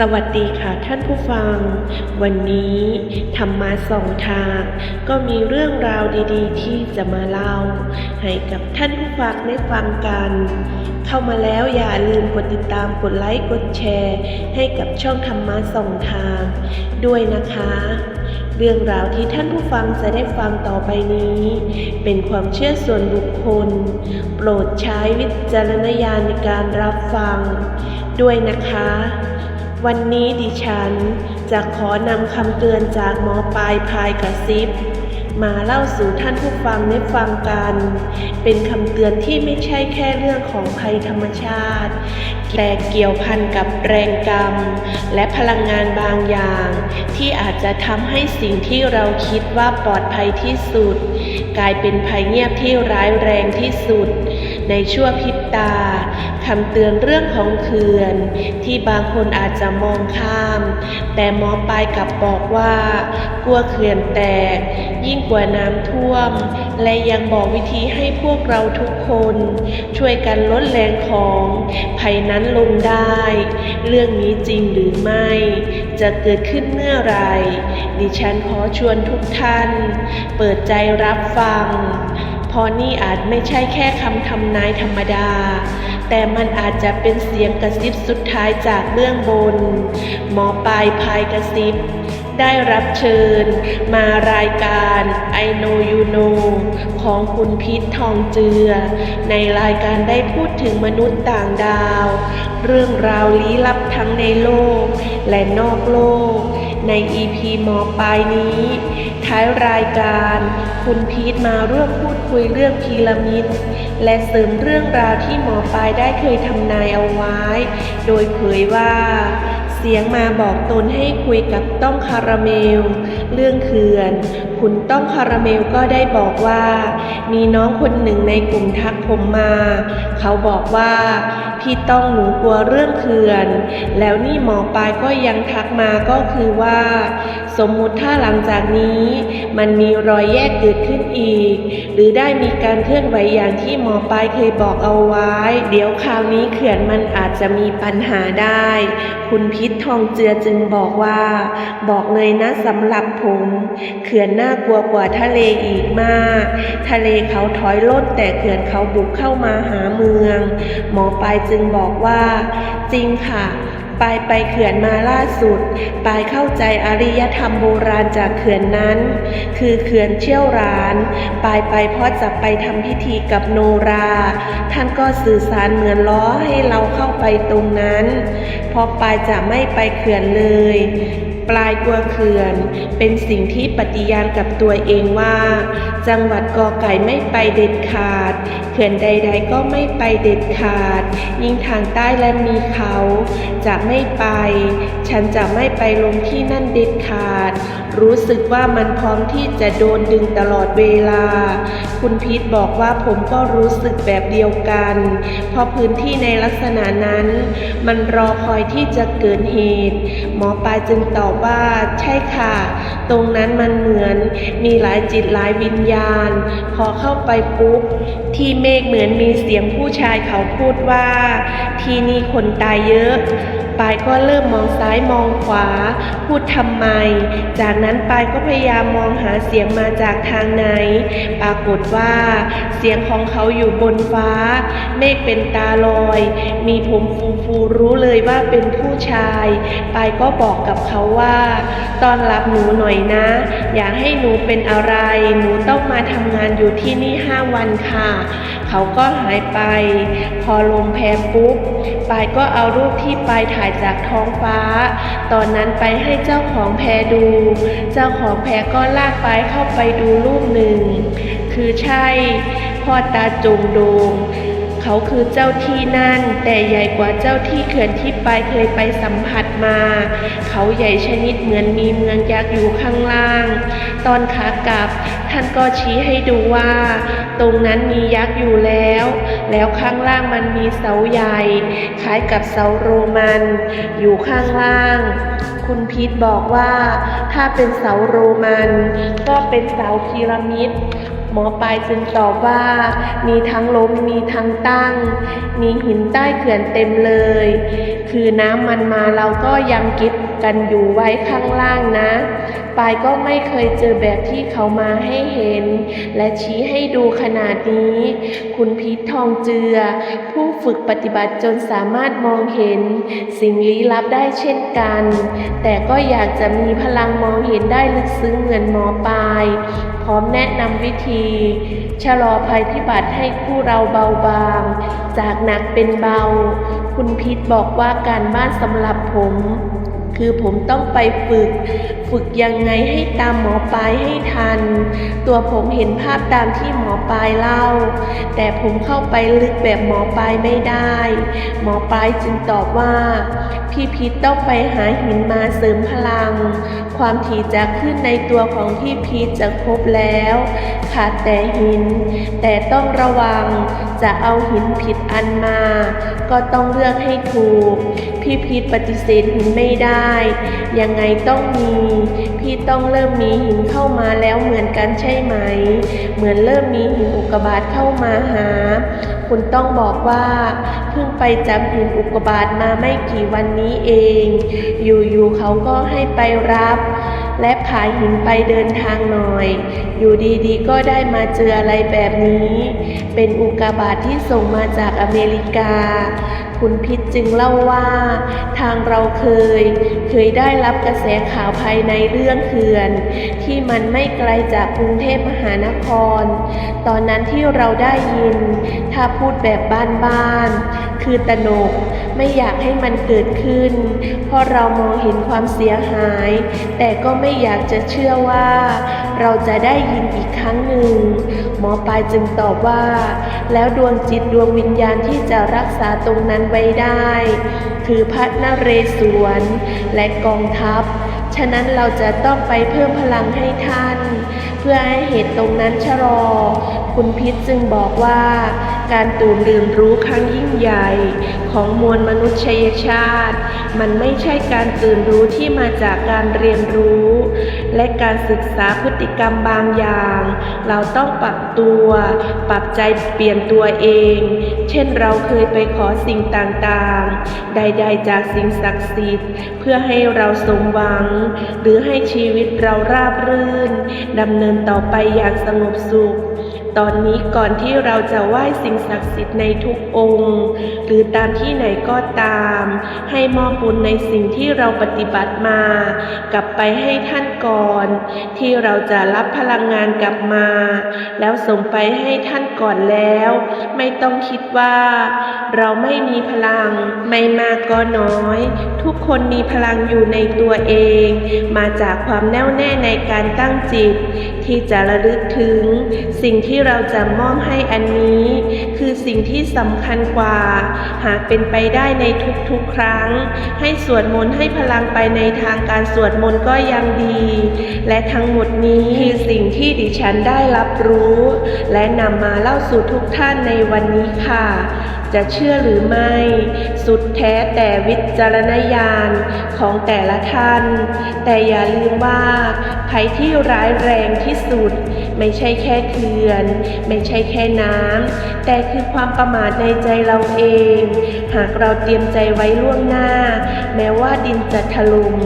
สวัสดีค่ะท่านผู้ฟัง วันนี้ธรรมาสองทาง ก็มีเรื่องราวดีๆ ที่จะมาเล่า ให้กับท่านผู้ฟังได้ฟังกัน เข้ามาแล้วอย่าลืมกดติดตามกดไลค์กดแชร์ ให้กับช่องธรรมะสองทาง ด้วยนะคะ เรื่องราวที่ท่านผู้ฟังจะได้ฟังต่อไปนี้ เป็นความเชื่อส่วนบุคคล โปรดใช้วิจารณญาณในการรับฟัง ด้วยนะคะ วันนี้ดิฉันจะขอนำคำเตือนจากหมอปลายพายกระซิบ มาเล่าสู่ท่านผู้ฟังได้ฟังกัน เป็นคำเตือนที่ไม่ใช่แค่เรื่องของภัยธรรมชาติ แต่เกี่ยวพันกับแรงกรรม และพลังงานบางอย่าง ที่อาจจะทำให้สิ่งที่เราคิดว่าปลอดภัยที่สุด กลายเป็นภัยเงียบที่ร้ายแรงที่สุด ในชั่วพริบตาคำเตือนเรื่องของเขื่อน ที่บางคนอาจจะมองข้าม แต่หมอปลายกลับบอกว่า กลัวเขื่อนแตก ยิ่งกว่าน้ำท่วม และยังบอกวิธีให้พวกเราทุกคน ช่วยกันลดแรงของภัยนั้นลงได้ เรื่องนี้จริงหรือไม่ จะเกิดขึ้นเมื่อไหรดิฉันขอชวนทุกท่าน เปิดใจรับฟัง พราะนี่อาจไม่ใช่แค่คำทำนายธรรมดา แต่มันอาจจะเป็นเสียงกระซิบสุดท้ายจากเบื้องบน หมอปลายพายกระซิบ ได้รับเชิญ มารายการ I know you know ของคุณพิษทองเจือ ในรายการได้พูดถึงมนุษย์ต่างดาว เรื่องราวลี้ลับทั้งในโลกและนอกโลก ใน EP หมอปลายนี้ ท้ายรายการ คุณพีทมาร่วมพูดคุยเรื่องพีระมิด และเสริมเรื่องราวที่หมอปลายได้เคยทำนายเอาไว้ โดยเผยว่า เสียงมาบอกตนให้คุยกับต้องคาราเมล เรื่องเขื่อนคุณต้องคาราเมลก็ได้บอกว่า มีน้องคนหนึ่งในกลุ่มทักผมมา เขาบอกว่า พี่ต้องหนูกลัวเรื่องเขื่อน แล้วนี่หมอปลายก็ยังทักมาก็คือว่า สมมุติถ้าหลังจากนี้ มันมีรอยแยกเกิดขึ้นอีก หรือได้มีการเคลื่อนไหวอย่างที่หมอปลายเคยบอกเอาไว้ เดี๋ยวคราวนี้เขื่อนมันอาจจะมีปัญหาได้ คุณพิษทองเจือจึงบอกว่า บอกเลยนะสำหรับผม เขื่อนน่า่ากลัวกว่าทะเลอีกมาก ทะเลเขาถอยล่นแต่เขื่อนเขาบุกเข้ามาหาเมือง หมอปลายจึงบอกว่า จริงค่ะ ปายไปเขื่อนมาล่าสุด ปายเข้าใจอารยธรรมโบราณจากเขื่อนนั้น คือเขื่อนเชี่ยวราน ปายไปเพราะจะไปทำพิธีกับโนรา ท่านก็สื่อสารเหมือนล้อให้เราเข้าไปตรงนั้นเพราะปายจะไม่ไปเขื่อนเลย ปลายกลัวเขื่อน เป็นสิ่งที่ปฏิญาณกับตัวเองว่า จังหวัดกอไก่ไม่ไปเด็ดขาด เขื่อนใด ๆ ก็ไม่ไปเด็ดขาด ยิ่งทางใต้และมีเขาจะไม่ไป ฉันจะไม่ไปลงที่นั่นเด็ดขาด รู้สึกว่ามันพร้อมที่จะโดนดึงตลอดเวลา คุณพีทบอกว่าผมก็รู้สึกแบบเดียวกัน เพราะพื้นที่ในลักษณะนั้น มันรอคอยที่จะเกิดเหตุ หมอปลายจึงตอบว่าใช่ค่ะ ตรงนั้นมันเหมือนมีหลายจิตหลายวิญญาณ พอเข้าไปปุ๊บ ที่เมฆเหมือนมีเสียงผู้ชายเขาพูดว่า ที่นี่คนตายเยอะ ปายก็เริ่มมองซ้ายมองขวา พูดทำไม จากนั้นปายก็พยายามมองหาเสียงมาจากทางไหน ปรากฏว่า เสียงของเขาอยู่บนฟ้า เมฆเป็นตาลอย มีผมฟูฟูรู้เลยว่าเป็นผู้ชาย ปายก็บอกกับเขาว่าตอนรับหนูหน่อยนะ อย่าให้หนูเป็นอะไร หนูต้องมาทำงานอยู่ที่นี่ห้าวันค่ะ เขาก็หายไป พอลมแพปุ๊บปายก็เอารูปที่ปายถ่ายจากท้องฟ้า ตอนนั้นไปให้เจ้าของแพดู เจ้าของแพก็ลากปายเข้าไปดูรูปหนึ่ง คือใช่พ่อตาจงโดงเขาคือเจ้าที่นั่น แต่ใหญ่กว่าเจ้าที่เขื่อนที่ปายเคยไปสัมผัสมา เขาใหญ่ชนิดเหมือนมีเมืองยักษ์อยู่ข้างล่าง ตอนขากลับท่านก็ชี้ให้ดูว่า ตรงนั้นมียักษ์อยู่แล้ว แล้วข้างล่างมันมีเสาใหญ่ คล้ายกับเสาโรมัน อยู่ข้างล่าง คุณพีทบอกว่า ถ้าเป็นเสาโรมัน ก็เป็นเสาพีระมิดหมอปลายจึงตอบว่า มีทั้งล้มมีทั้งตั้ง มีหินใต้เขื่อนเต็มเลย คือน้ำมันมาเราก็ยังก็บกันอยู่ไว้ข้างล่างนะปายก็ไม่เคยเจอแบบที่เขามาให้เห็น และชี้ให้ดูขนาดนี้ คุณพีททองเจือ ผู้ฝึกปฏิบัติจนสามารถมองเห็น สิ่งลี้ลับได้เช่นกัน แต่ก็อยากจะมีพลังมองเห็นได้ลึกซึ้งเหมือนหมอปาย พร้อมแนะนำวิธี ชะลอภัยพิบัติให้ผู้เราเบาบาง จากหนักเป็นเบา คุณพิษบอกว่าการบ้านสำหรับผม คือผมต้องไปฝึก ฝึกยังไงให้ตามหมอปลายให้ทัน ตัวผมเห็นภาพตามที่หมอปลายเล่า แต่ผมเข้าไปลึกแบบหมอปลายไม่ได้ หมอปลายจึงตอบว่า พี่พิษต้องไปหาหินมาเสริมพลัง ความถี่จะขึ้นในตัวของพี่พีชจะครบแล้วขาดแต่หิน แต่ต้องระวังจะเอาหินผิดอันมา ก็ต้องเลือกให้ถูก พี่พีชปฏิเสธหินไม่ได้ ยังไงต้องมีพี่ต้องเริ่มมีหินเข้ามาแล้วเหมือนกันใช่ไหม เหมือนเริ่มมีหินอุกกาบาตเข้ามาหา คุณต้องบอกว่าเพิ่งไปจับหินอุกกาบาตมาไม่กี่วันนี้เอง อยู่ๆเขาก็ให้ไปรับ และ ขายหินไปเดินทางหน่อย อยู่ดีๆ ก็ได้มาเจออะไรแบบนี้ เป็นอุกกาบาตที่ส่งมาจากอเมริกา คุณพิษจึงเล่าว่า ทางเราเคย เคยได้รับกระแสข่าวภายในเรื่องเขื่อน ที่มันไม่ไกลจากกรุงเทพมหานคร ตอนนั้นที่เราได้ยิน ถ้าพูดแบบบ้านๆคือตนกไม่อยากให้มันเกิดขึ้น เพราะเรามองเห็นความเสียหาย แต่ก็ไม่อยากากจะเชื่อว่า เราจะได้ยินอีกครั้งหนึ่ง หมอปลายจึงตอบว่า แล้วดวงจิตดวงวิญญาณที่จะรักษาตรงนั้นไว้ได้ คือพระนเรศวรและกองทัพ ฉะนั้นเราจะต้องไปเพิ่มพลังให้ท่าน เพื่อให้เหตุตรงนั้นชะลอ คุณพิษจึงบอกว่า การตื่นเรียนรู้ครั้งยิ่งใหญ่ของมวลมนุษยชาติ มันไม่ใช่การตื่นรู้ที่มาจากการเรียนรู้ และการศึกษาพฤติกรรมบางอย่าง เราต้องปรับตัว ปรับใจเปลี่ยนตัวเอง เช่นเราเคยไปขอสิ่งต่างๆ ใดๆจากสิ่งศักดิ์สิทธิ์ เพื่อให้เราสมหวัง หรือให้ชีวิตเราราบรื่นดำเนินต่อไปอย่างสงบสุข ตอนนี้ก่อนที่เราจะไหว้สิ่งศักดิ์สิทธิ์ในทุกองค์ หรือตามที่ไหนก็ตาม ให้มอบบุญในสิ่งที่เราปฏิบัติมา กลับไปให้ท่านก่อน ที่เราจะรับพลังงานกลับมา แล้วส่งไปให้ท่านก่อนแล้ว ไม่ต้องคิดว่า เราไม่มีพลัง ไม่มากก็น้อย ทุกคนมีพลังอยู่ในตัวเอง มาจากความแน่วแน่ในการตั้งจิต ที่จะระลึกถึงสิ่งที่เราจะมอบให้อันนี้ คือสิ่งที่สำคัญกว่า หากเป็นไปได้ในทุกๆครั้ง ให้สวดมนต์ให้พลังไปในทางการสวดมนต์ก็ยังดี และทั้งหมดนี้คือสิ่งที่ดิฉันได้รับรู้ และนำมาเล่าสู่ทุกท่านในวันนี้ค่ะ จะเชื่อหรือไม่ สุดแท้แต่วิจารณญาณของแต่ละท่าน แต่อย่าลืมว่า ภัยที่ร้ายแรงที่สุด ไม่ใช่แค่เขื่อน ไม่ใช่แค่น้ำแต่คือความประมาทในใจเราเอง หากเราเตรียมใจไว้ล่วงหน้า แม้ว่าดินจะถล่ม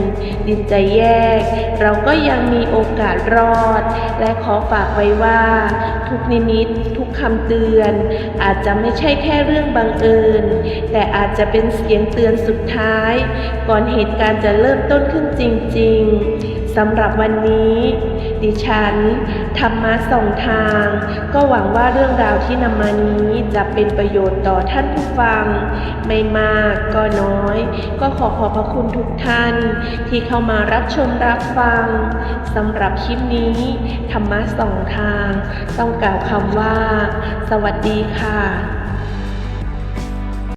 ดินจะแยก เราก็ยังมีโอกาสรอด และขอฝากไว้ว่า ทุกนิมิตทุกคำเตือน อาจจะไม่ใช่แค่เรื่องบังเอิญ แต่อาจจะเป็นเสียงเตือนสุดท้าย ก่อนเหตุการณ์จะเริ่มต้นขึ้นจริง ๆสำหรับวันนี้ ดิฉันธรรมะส่องทาง ก็หวังว่าเรื่องราวที่นำมานี้จะเป็นประโยชน์ต่อท่านผู้ฟัง ไม่มากก็น้อย ก็ขอขอบพระคุณทุกท่าน ที่เข้ามารับชมรับฟังสำหรับคลิปนี้ธรรมะส่องทาง ต้องกล่าวคำว่า สวัสดีค่ะ